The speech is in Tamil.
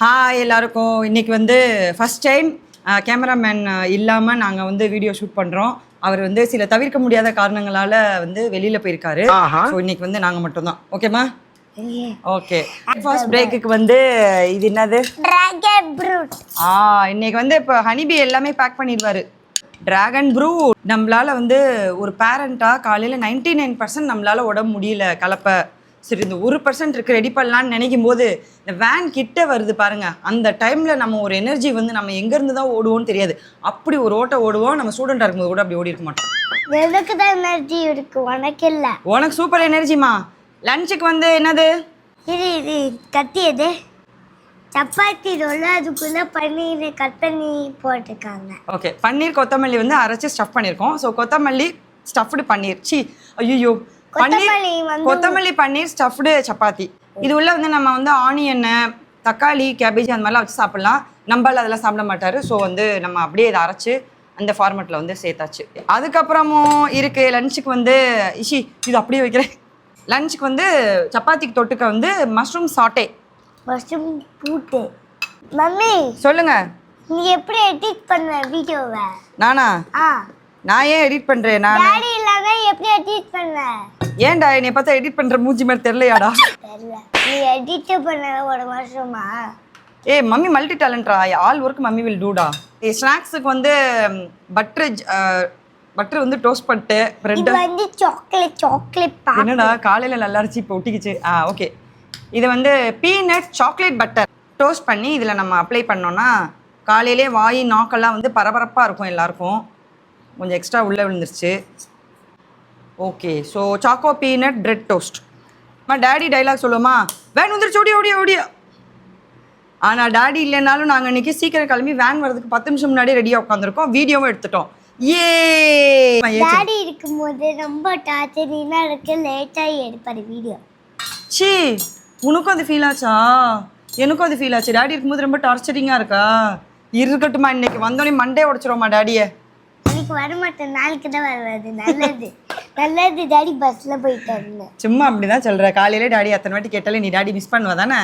ஹாய் எல்லாருக்கும். இன்னைக்கு வந்து ஃபர்ஸ்ட் டைம் கேமராமேன் இல்லாமல் நாங்கள் வந்து வீடியோ ஷூட் பண்ணுறோம் அவர் வந்து சில தவிர்க்க முடியாத காரணங்களால வந்து வெளியில் போயிருக்காரு. ஸோ இன்னைக்கு வந்து நாங்கள் மட்டும்தான். ஓகேம்மா ஓகே ஃபர்ஸ்ட் பிரேக்குக்கு வந்து இது என்னது? ஆ இன்னைக்கு வந்து இப்போ ஹனிபி எல்லாமே பேக் பண்ணிடுவாரு. டிராகன் ப்ரூ நம்மளால வந்து ஒரு பேரண்ட்டாக காலையில் நைன்டி நைன் பர்சன்ட் நம்மளால உடம்பு முடியல கலப்பை. சரி இந்த ஒரு பர்சன்ட் இருக்கு ரெடி பண்ணலான்னு நினைக்கும் போது இந்த வேன் கிட்ட வருது பாருங்க. அந்த டைம்ல நம்ம ஒரு எனர்ஜி வந்து நம்ம எங்கேருந்து தான் ஓடுவோம்னு தெரியாது. அப்படி ஒரு ஓட்ட ஓடுவோம். நம்ம ஸ்டூடெண்டாக இருக்கும்போது கூட அப்படி ஓடி இருக்க மாட்டோம். எனக்கு தான் எனர்ஜி இருக்கு? உனக்கு இல்ல. உனக்கு சூப்பர் எனர்ஜிமா லஞ்சுக்கு வந்து என்னது? இது இது கத்தி எது சப்பாத்தி ரோல் அதுக்குள்ள பன்னீர் கட் பண்ணி போட்டிருக்காங்க. ஓகே பன்னீர் கொத்தமல்லி வந்து அரைச்சி ஸ்டஃப் பண்ணியிருக்கோம் ஸோ கொத்தமல்லி ஸ்டஃப்டு பன்னீர். சி ஐயோ கொத்தமல்லி வந்து கொத்தமல்லி பன்னீர் ஸ்டஃப்டு சப்பாத்தி. இது உள்ள வந்து நம்ம வந்து ஆனியன் தக்காளி கேபேஜ் அந்த மாதிரிலாம் வச்சு சாப்பிடலாம். நம்மளால அதெல்லாம் சாப்பிட மாட்டாரு. ஸோ வந்து நம்ம அப்படியே இதை அரைச்சு அந்த ஃபார்மெட்டில் வந்து சேர்த்தாச்சு. அதுக்கப்புறமும் இருக்கு லஞ்சுக்கு வந்து இஷி இது அப்படியே வைக்கிறேன். லஞ்சுக்கு வந்து சப்பாத்திக்கு தொட்டுக்க வந்து மஷ்ரூம் சாட்டே மஷ்ரூம் பூட்டு. மம்மி சொல்லுங்க. நீ எப்படி எடிட் பண்ண வீடியோவை? நானா? ஆ. நான் ஏன் எடிட் பண்றேன் நான்? டாடி இல்லாம எப்படி எடிட் பண்ண? ஏன்டா என்னை பார்த்தா எடிட் பண்ற மூஞ்சி மாதிரி தெரியலையாடா? தெரியல. நீ எடிட் பண்ண ஒரு மஷ்ரூமா ஏய் மம்மி மல்டி டேலண்ட்ரா ஆல் ஒர்க் மம்மி வில் டூடா ஸ்நாக்ஸுக்கு வந்து பட்ரு பட்ரு வந்து டோஸ்ட் பண்ணிட்டு பிரெட் வந்து சாக்லேட் சாக்லேட் என்னடா காலையில் நல்லா இருந்துச்சு இப்போ ஒட்டிக்கிச்சு. ஆ ஓகே இது வந்து பீனட் சாக்லேட் பட்டர் டோஸ்ட் பண்ணி இதில் நம்ம அப்ளை பண்ணோன்னா காலையிலே வாய் நாக்கெல்லாம் வந்து பரபரப்பாக இருக்கும் எல்லாருக்கும். கொஞ்சம் எக்ஸ்ட்ரா உள்ளே விழுந்துருச்சு. Okay so choco peanut bread toast அம்மா டேடி டைலாக் சொல்லுவோமா வேன் வந்துருச்சு ஓடியா ஓடியா ஓடியா. ஆனால் டாடி இல்லைனாலும் நாங்கள் இன்னைக்கு சீக்கிரம் கிளம்பி வேன் வரதுக்கு பத்து நிமிஷம் முன்னாடி ரெடியாக உட்காந்துருக்கோம் வீடியோவும் எடுத்துட்டோம். ஏ டாடி இருக்கும்போது ரொம்ப டார்ச்சரினா இருக்கு. லேட்டாக எடுப்பாரு வீடியோ சி உனக்கும் அது ஃபீல் ஆச்சா? எனக்கும் அது ஃபீல் ஆச்சு. டாடி இருக்கும்போது ரொம்ப டார்ச்சரிங்காக இருக்கா? இருக்கட்டுமா இன்னைக்கு வந்தோடனே மண்டே உடச்சிருவோமா டாடியை இன்னைக்கு வரமாட்டேன். நாளைக்கு தான் வருவது நல்லது. நல்லது டாடி பஸ்ல போயிட்டு சும்மா அப்படிதான் சொல்ற. காலையில டாடி அத்தனை வாட்டி கேட்டாலே நீ டாடி மிஸ் பண்ணுவ தானே